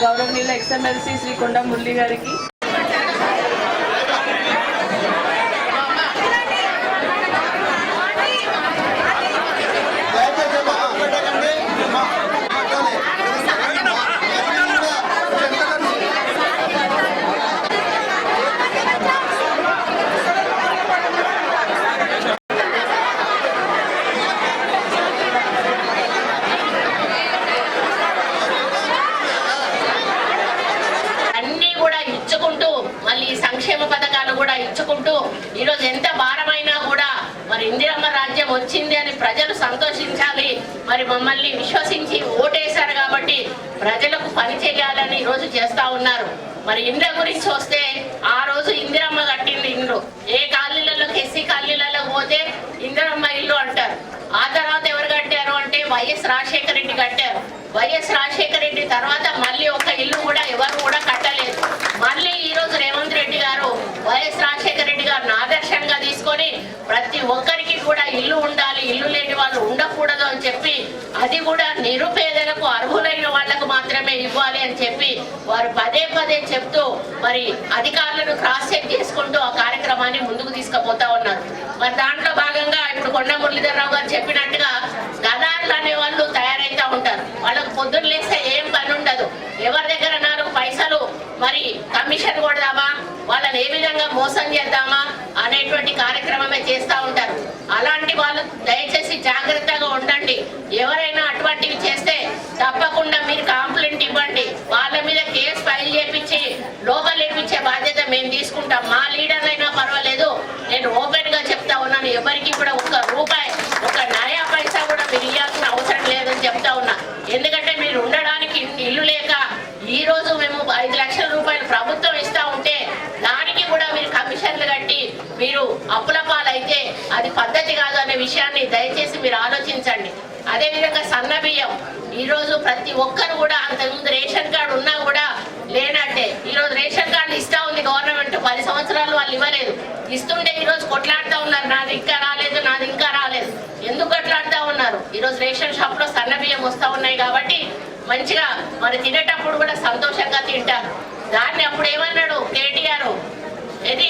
గౌరవనీయుల ex-MLC Shri కొండ మురళి గారికి దయచేసి అమ్మా, పెట్టకండి. అమ్మా, మాట్లాడాలి. అన్ని కూడా ఇచ్చుకుంటూ మళ్ళీ ఈ సంక్షేమ పథకాలు కూడా ఇచ్చుకుంటూ ఈరోజు ఎంత భారమైనా కూడా మరి ఇందిరమ్మ రాజ్యం వచ్చింది అని ప్రజలు సంతోషించాలి మరి మమ్మల్ని విశ్వసించి ఓటేశారు కాబట్టి ప్రజలకు పని చేయాలని ఈ రోజు చేస్తా ఉన్నారు. మరి ఇండ్ల గురించి వస్తే ఆ రోజు ఇందిరమ్మ కట్టింది ఇండ్లు. ఏ కాలనీలలో ఎస్సీ కాలనీలలో పోతే ఇందిరమ్మ ఇల్లు అంటారు. ఆ తర్వాత ఎవరు కట్టారు అంటే వైఎస్ రాజశేఖర రెడ్డి కట్టారు. వైఎస్ రాజశేఖర రెడ్డి తర్వాత మళ్ళీ ఒక ఇల్లు కూడా ఎవరు కూడా కట్టలేదు. మళ్ళీ ఈ రోజు రేవంత్ రెడ్డి గారు వైఎస్ రాజశేఖర రెడ్డి గారిని ఆదర్శంగా తీసుకొని ప్రతి ఒక్కరికి కూడా ఇల్లు ఉండాలి ఇల్లు లేని వాళ్ళు ఉండకూడదు అని చెప్పి అది కూడా నిరుపేదలకు అర్హులైన వాళ్ళకు మాత్రమే ఇవ్వాలి అని చెప్పి వారు పదే పదే చెప్తూ మరి అధికారులను క్రాస్ చెక్ చేసుకుంటూ ఆ కార్యక్రమాన్ని ముందుకు తీసుకుపోతా ఉన్నారు. మరి దాంట్లో భాగంగా ఇప్పుడు కొండ మురళీధరరావు గారు చెప్పినట్టుగా గదారులు అనే వాళ్ళు తయారైతా ఉంటారు. వాళ్ళకు పొద్దున్న లేస్తే ఏం పని ఉండదు. ఎవరి దగ్గర నాలుగు పైసలు. మరి కమిషన్ కొడదామా? వాళ్ళని ఏ విధంగా మోసం చేద్దామా? అనేటువంటి కార్యక్రమమే చేస్తూ ఉంటారు. అలాంటి వాళ్ళు దయచేసి జాగ్రత్తగా ఉండండి ఎవరైనా అటువంటివి చేస్తే తప్పకుండా మీరు కాంప్లైంట్ ఇవ్వండి వాళ్ళ మీద కేసు ఫైల్ చేపించి లోపల వేపించే బాధ్యత మేము తీసుకుంటాం మా లీడర్ అయినా పర్వాలేదు నేను ఓపెన్గా చెప్తా ఉన్నాను ఎవరికి కూడా ఒక్క రూపాయి ఒక నయా పైసా కూడా మీరు ఇవ్వాల్సిన అవసరం లేదని చెప్తా ఉన్నా ఎందుకంటే మీరు ఉండడానికి ఇల్లు లేక ఈ రోజు మేము ఐదు లక్షల రూపాయలు ప్రభుత్వం ఇస్తా ఉంటే దానికి కూడా మీరు కమిషన్లు కట్టి మీరు అప్పుల పాలైతే అది పద్ధతి కాదు అనే విషయాన్ని దయచేసి మీరు ఆలోచించండి. అదేవిధంగా సన్న బియ్యం. ఈరోజు ప్రతి ఒక్కరు కూడా అంతకుముందు రేషన్ కార్డు ఉన్నా కూడా లేనట్టే. ఈరోజు రేషన్ కార్డు ఇస్తా ఉంది గవర్నమెంట్. పది సంవత్సరాలు వాళ్ళు ఇవ్వలేదు. ఇస్తుంటే ఈరోజు కొట్లాడుతూ ఉన్నారు. నాది ఇంకా రాలేదు నాది ఇంకా రాలేదు. ఎందుకు కొట్లాడుతూ ఉన్నారు? ఈరోజు రేషన్ షాప్లో సన్న బియ్యం వస్తూ ఉన్నాయి కాబట్టి మంచిగా మరి తినేటప్పుడు కూడా సంతోషంగా తింటారు. దాన్ని అప్పుడు ఏమన్నాడు కేటీఆర్? ఇది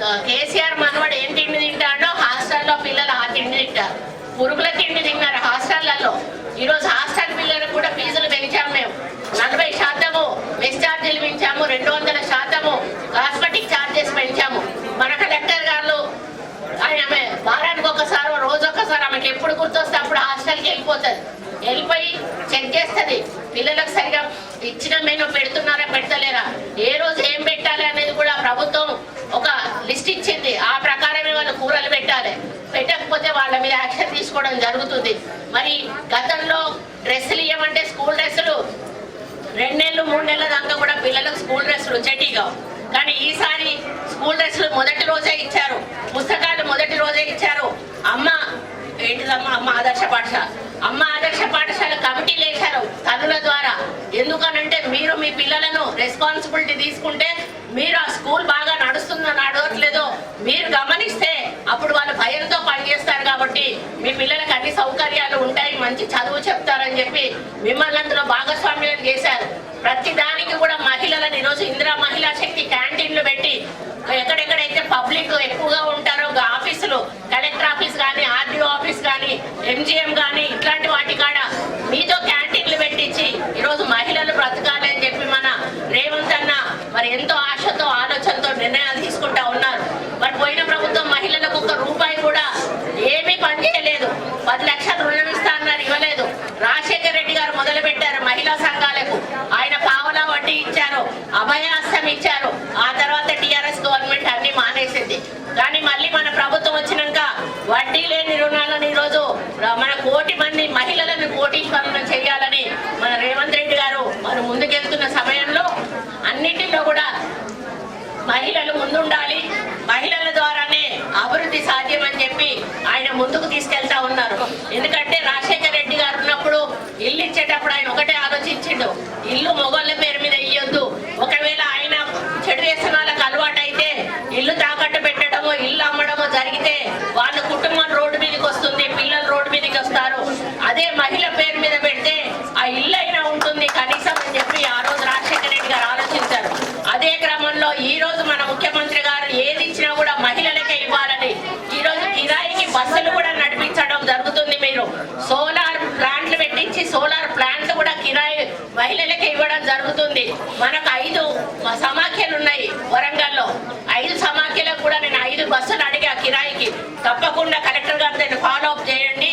కేసీఆర్ మనవాడు ఏం తిండి తింటాడో హాస్టల్లో పిల్లలు ఆ తిండి తింటారు. పురుగుల తిండి తిన్నారు హాస్టళ్ళలో. ఈరోజు హాస్టల్ పిల్లలకు కూడా ఫీజులు పెంచాము మేము. నలభై శాతము మెస్ ఛార్జీలు పెంచాము రెండు వందల శాతము కాస్మెటిక్ ఛార్జెస్ పెంచాము. మన కలెక్టర్ గారు ఆయన ఆమె వారానికి ఒకసారి రోజు ఒకసారి ఆమెకి ఎప్పుడు గుర్తొస్తే అప్పుడు హాస్టల్కి వెళ్ళిపోతుంది. వెళ్ళిపోయి చెక్ చేస్తుంది. పిల్లలకు సరిగా ఇచ్చిన మెనూ పెడుతున్నారా పెడతలేరా? ఏ రోజు ఏం పెట్టాలి అనేది కూడా ప్రభుత్వం లేకపోతే వాళ్ళ మీద యాక్షన్ తీసుకోవడం జరుగుతుంది. మరి గతంలో డ్రెస్సులు ఇవ్వమంటే స్కూల్ డ్రెస్సులు రెండు నెలలు మూడు నెలల దాకా కూడా పిల్లలకు స్కూల్ డ్రెస్సులు చెట్టిగా కానీ ఈసారి స్కూల్ డ్రెస్సులు మొదటి రోజే ఇచ్చారు. పుస్తకాలు మొదటి రోజే ఇచ్చారు. అమ్మ ఏంటిదమ్మా అమ్మ ఆదర్శ పాఠశాల? అమ్మ ఆదర్శ పాఠశాల కమిటీలు వేశారు తనుల ద్వారా. ఎందుకనంటే మీరు మీ పిల్లలను రెస్పాన్సిబిలిటీ తీసుకుంటే మీరు ఆ స్కూల్ బాగా నడుస్తుందో నడవట్లేదో మీరు గమనిస్తే అప్పుడు వాళ్ళు భయంతో పనిచేస్తారు కాబట్టి మీ పిల్లలకు అన్ని సౌకర్యాలు ఉంటాయి మంచి చదువు చెప్తారని చెప్పి మిమ్మల్ని అందులో భాగస్వామ్యం చేశారు. ప్రతి దానికి కూడా మహిళలను ఈరోజు ఇందిరా మహిళా శక్తి క్యాంటీన్లు పెట్టి ఎక్కడెక్కడైతే పబ్లిక్ ఎక్కువగా ఉంటారో ఆఫీసులు కలెక్టర్ ఆఫీస్ కానీ ఆర్డీఓ ఆఫీస్ కానీ ఎంజిఎం కానీ ఇట్లాంటి వాటి కాడ మీతో క్యాంటీన్లు పెట్టించి ఈరోజు మహిళలు బ్రతకాలి అని చెప్పి మన రేవంత్ అన్న మరి ఎంతో ఆశతో ఆలోచనతో నిర్ణయాలు తీసుకుంటా ఉన్నారు మరి పోయిన ప్రభుత్వం మహిళలకు ఒక రూపాయి కూడా ఏమీ పనిచేయలేదు పది లక్షలు రుణం ఇస్తా అన్నారు ఇవ్వలేదు రాజశేఖర రెడ్డి గారు మొదలు పెట్టారు మహిళా సంఘాలకు ఆయన పావలా వడ్డీ ఇచ్చారు అభయాస్తం ఇచ్చారు ఆ తర్వాత టిఆర్ఎస్ గవర్నమెంట్ అన్ని మానేసింది కానీ మళ్ళీ మన ప్రభుత్వం వచ్చినాక వడ్డీ లేని రుణాలను ఈరోజు మన కోటి మంది మహిళలను కోటీశ్వరులను చేయాలని మన రేవంత్ రెడ్డి గారు మనం ముందుకెళ్తున్న సమయంలో అన్నిటిలో కూడా మహిళలు ముందుండాలి మహిళల ద్వారానే అభివృద్ధి సాధ్యం అని చెప్పి ఆయన ముందుకు తీసుకెళ్తా ఉన్నారు. ఎందుకంటే రాజశేఖర రెడ్డి గారు ఉన్నప్పుడు ఇల్లు ఇచ్చేటప్పుడు ఆయన ఒకటే ఆలోచించిండు. ఇల్లు మొగోళ్ళ పేరు మీద ఇయ్యొద్దు. ఒకవేళ ఆయన చెడు వ్యసనాలకు అలవాటు అయితే ఇల్లు తాకట్టు పెట్టడమో ఇల్లు అమ్మడమో జరిగితే వాళ్ళ కుటుంబం రోడ్డు మీదకి వస్తుంది పిల్లలు రోడ్డు మీదకి వస్తారు అదే మహిళ పేరు మీద పెడితే ఆ ఇల్లు అయినా ఉంటుంది కనీసం అని చెప్పి ఆ రోజు మహిళలకి ఇవ్వడం జరుగుతుంది. మనకు ఐదు సమాఖ్యలు ఉన్నాయి వరంగల్లో. ఐదు సమాఖ్యలకు కూడా నేను ఐదు బస్సులు అడిగా కిరాయికి. తప్పకుండా కలెక్టర్ గారు దాన్ని ఫాలో అప్ చేయండి.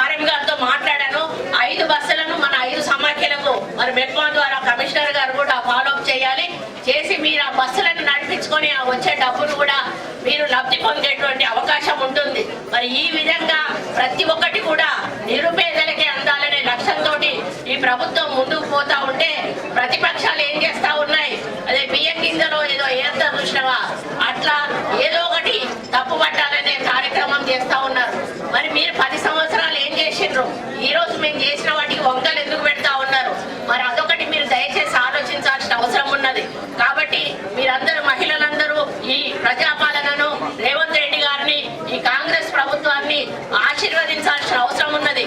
ఆర్ఎం గారితో మాట్లాడాను. ఐదు బస్సులను మన ఐదు సమాఖ్యలకు మరి మెప్మా ద్వారా కమిషనర్ గారు కూడా ఫాలో అప్ చేయాలి. చేసి మీరు ఆ బస్సులను నడిపించుకొని ఆ వచ్చే డబ్బును కూడా మీరు లబ్ధి పొందేటువంటి అవకాశం ఉంటుంది. మరి ఈ విధంగా ప్రతి ఒక్కటి కూడా నిరుపే ప్రభుత్వం ముందుకు పోతా ఉంటే ప్రతిపక్షాలు ఏం చేస్తా ఉన్నాయి? అదే బియ్యం గింజలో ఏదో ఏదో చూసినవా అట్లా ఏదో ఒకటి తప్పు పట్టాలనే కార్యక్రమం చేస్తా ఉన్నారు. మరి మీరు పది సంవత్సరాలు ఏం చేసిండ్రు? ఈ రోజు మేము చేసిన వాటికి వంకలు ఎందుకు పెడతా ఉన్నారు? మరి అదొకటి మీరు దయచేసి ఆలోచించాల్సిన అవసరం ఉన్నది. కాబట్టి మీరందరూ మహిళలందరూ ఈ ప్రజాపాలనను రేవంత్ రెడ్డి గారిని ఈ కాంగ్రెస్ ప్రభుత్వాన్ని ఆశీర్వదించాల్సిన అవసరం ఉన్నది.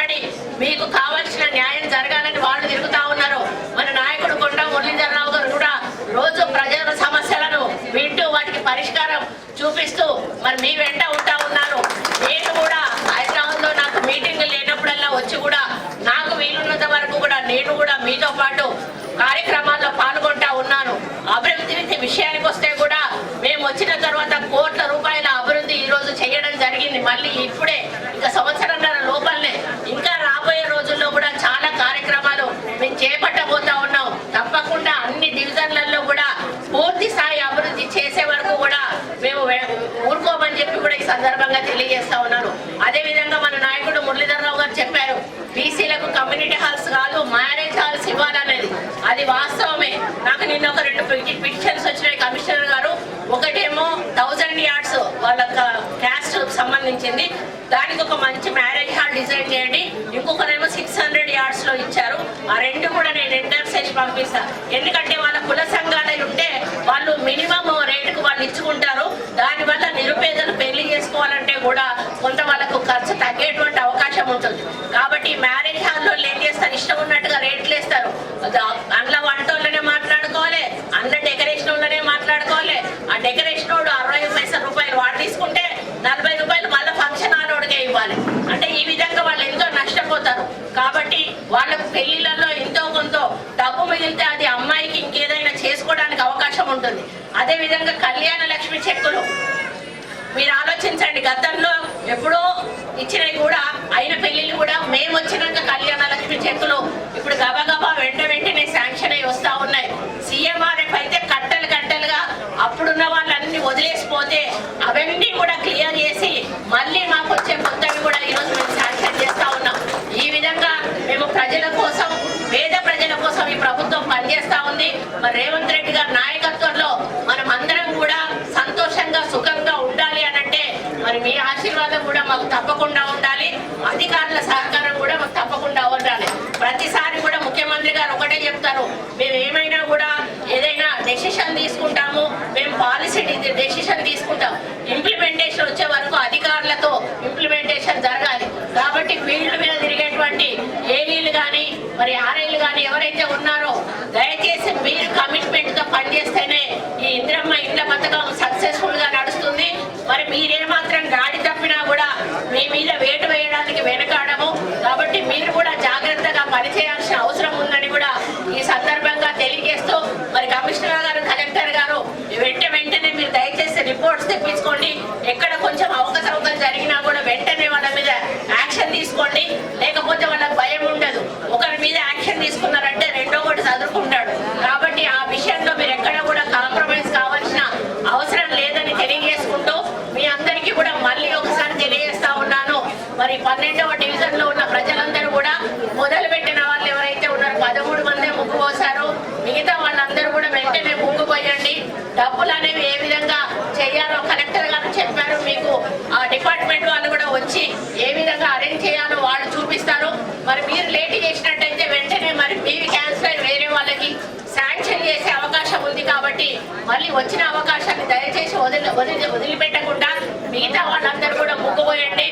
కష్టపడి మీకు కావలసిన న్యాయం జరగాలని వాళ్ళు తిరుగుతా ఉన్నారు. మన నాయకుడు కొండ మురళీధరరావు గారు కూడా రోజు ప్రజల సమస్యలను వింటూ వాటికి పరిష్కారం చూపిస్తూ మరి మీ వెంట ఉంటా ఉన్నారు. నేను కూడా హైదరాబాద్లో నాకు మీటింగ్ లేనప్పుడల్లా వచ్చి కూడా నాకు వీలున్నంత వరకు కూడా నేను కూడా మీతో పాటు కార్యక్రమాల్లో పాల్గొంటా ఉన్నాను. అభివృద్ధి విషయానికి వస్తే కూడా మేము వచ్చిన తర్వాత కోట్ల రూపాయల అభివృద్ధి ఈ రోజు చేయడం జరిగింది. మళ్ళీ ఇప్పుడే ఇంకా సంవత్సరం లోపలనే ఇంకా రాబోయే రోజుల్లో కూడా చాలా కార్యక్రమాలు మేము చేపట్టబోతా ఉన్నాం తప్పకుండా అన్ని డివిజన్లలో కూడా పూర్తి స్థాయి అభివృద్ధి చేసే వరకు కూడా మేము వే- ఊరుకోమని చెప్పి కూడా ఈ సందర్భంగా తెలియజేస్తా ఉన్నాను అదే విధంగా మన నాయకుడు మురళీధరరావు గారు చెప్పారు బీసీలకు కమ్యూనిటీ హాల్స్ కాదు మ్యారేజ్ హాల్స్ ఇవ్వాలనేది అది వాస్తవమే నాకు నిన్న మనకి పిటిషన్స్ వచ్చినాయి. కమిషనర్ గారు ఒకటేమో థౌజండ్ యార్డ్స్ వాళ్ళ క్యాస్ట్ సంబంధించింది. దానికి ఒక మంచి మ్యారేజ్ హాల్ డిజైన్ చేయండి. ఇంకొకరేమో సిక్స్ హండ్రెడ్ యార్డ్స్లో ఇచ్చారు. ఆ రెండు కూడా నేను ఎంటర్ చేసి పంపిస్తా. ఎందుకంటే వాళ్ళ కుల సంఘాలు ఉంటే వాళ్ళు మినిమం రేటుకు వాళ్ళు ఇచ్చుకుంటారు. దానివల్ల నిరుపేదలు పెళ్ళి చేసుకోవాలంటే కూడా కొంత వాళ్ళకు ఖర్చు తగ్గేటువంటి అవకాశం ఉంటుంది కాబట్టి మ్యారేజ్ హాల్లో ఏం చేస్తారు ఇష్టం ఉన్నట్టుగా రేట్లు వేస్తారు అది అందులో వంటోళ్ళనే మాట్లాడుకోవాలి అందులో డెకరేషన్ వాళ్ళనే మాట్లాడుకోవాలి ఆ డెకరేషన్ వాడు అరవై పైసల రూపాయలు వాడు తీసుకుంటే నలభై రూపాయలు మళ్ళీ ఫంక్షన్ హాలోడికే ఇవ్వాలి అంటే ఈ విధంగా వాళ్ళు ఎంతో నష్టపోతారు కాబట్టి వాళ్ళకు పెళ్ళిళ్ళలో ఎంతో కొంత డబ్బు మిగిలితే అది అమ్మాయికి ఇంకేదైనా చేసుకోవడానికి అవకాశం ఉంటుంది. అదే విధంగా కళ్యాణ లక్ష్మి చెక్కులు. మీరు ఆలోచించండి గతంలో ఎప్పుడో ఇచ్చినవి కూడా అయిన పెళ్ళిళ్ళు కూడా మేము వచ్చినాక కళ్యాణ లక్ష్మి చెక్కులు. ఇప్పుడు గబగబా వెంట వెంటనే శాంక్షన్ అయి వస్తా ఉన్నాయి సీఎంఆర్ఎఫ్ అయితే కట్టలు కట్టలుగా అప్పుడున్న వాళ్ళన్ని వదిలేసిపోతే అవన్నీ కూడా క్లియర్ చేసి మళ్ళీ మాకు వచ్చే కొత్తవి కూడా ఈరోజు మేము శాంక్షన్ చేస్తా ఉన్నాం ఈ విధంగా మేము ప్రజల కోసం పేద ప్రజల కోసం ఈ ప్రభుత్వం పనిచేస్తా ఉంది మరి రేవంత్ రెడ్డి గారి నాయకత్వంలో మనం అందరం కూడా సంతోషంగా సుఖంగా ఉండాలి అనంటే మరి మీ ఆశీర్వాదం కూడా మాకు తప్పకుండా ఉండాలి. అధికారుల సహకారం కూడా మాకు తప్పకుండా ఉండాలి. ప్రతిసారి కూడా ముఖ్యమంత్రి గారు ఒకటే చెప్తారు మేము ఏమైనా కూడా ఏదైనా డెసిషన్ తీసుకుంటాము మేము పాలసీ డెసిషన్ తీసుకుంటాం. ఇంప్లిమెంటేషన్ వచ్చే వరకు అధికారులతో ఇంప్లిమెంటేషన్ జరగాలి. కాబట్టి ఫీల్డ్ మీద తిరిగేటువంటి ఏఈలు కానీ మరి ఆర్ఐలు కానీ ఎవరైతే ఉన్నారో దయచేసి మీరు కమిట్మెంట్తో పనిచేస్తేనే ఈ ఇంద్రమ్మ ఇండ్ల పథకం సక్సెస్ఫుల్గా నడుస్తుంది. మరి మీరేమాత్రం గాడి తప్పినా కూడా మీ మీద వేటు వేయడానికి వెనకాడము. కాబట్టి మీరు కూడా జాగ్రత్తగా పనిచేయాల్సిన అవసరం ఉందని కూడా ఈ సందర్భంగా తెలియజేస్తూ మరి కమిషనర్ గారు కలెక్టర్ గారు వెంట వెంటనే మీరు దయచేసి రిపోర్ట్స్ తెప్పించుకోండి ఎక్కడ కొంచెం అవకతవకలు జరిగినా కూడా వెంటనే వాళ్ళ మీద యాక్షన్ తీసుకోండి లేకపోతే వాళ్ళకి భయం ఉండదు ఒకరి మీద యాక్షన్ తీసుకున్నారంటే రెండో ఒకటి చదువుకుంటాడు కాబట్టి ఆ విషయంలో మీరు ఎక్కడ కూడా కాంప్రమైజ్ కావాల్సిన అవసరం లేదని తెలియజేసుకుంటూ మీ అందరికీ కూడా మళ్ళీ ఒకసారి తెలియజేస్తా ఉన్నాను మరి పన్నెండవ డివిజన్లో ఉన్న ప్రజలందరూ కూడా మొదలు పెట్టిన వాళ్ళు ఎవరైతే ఉన్నారో పదమూడు మందే ముగ్గు పోసారు మిగతా వాళ్ళందరూ కూడా వెంటనే ముగ్గు పోయండి. డబ్బులు అనేవి ఏ విధంగా చేయాలో కలెక్టర్ గారు చెప్పారు. మీకు ఆ డిపార్ట్మెంట్ వాళ్ళు కూడా వచ్చి ఏ విధంగా అరేంజ్ చేయాలో వాళ్ళు చూపిస్తారు. మరి మీరు లేట్ చేసినట్టయితే వెంటనే మరి మీవి క్యాన్సిల్ అయి వేరే వాళ్ళకి శాంక్షన్ చేసే అవకాశం ఉంది కాబట్టి మళ్ళీ వచ్చిన అవకాశాన్ని దయచేసి వదిలి వదిలి వదిలిపెట్టకుండా మిగతా వాళ్ళందరూ కూడా ముగ్గుపోయండి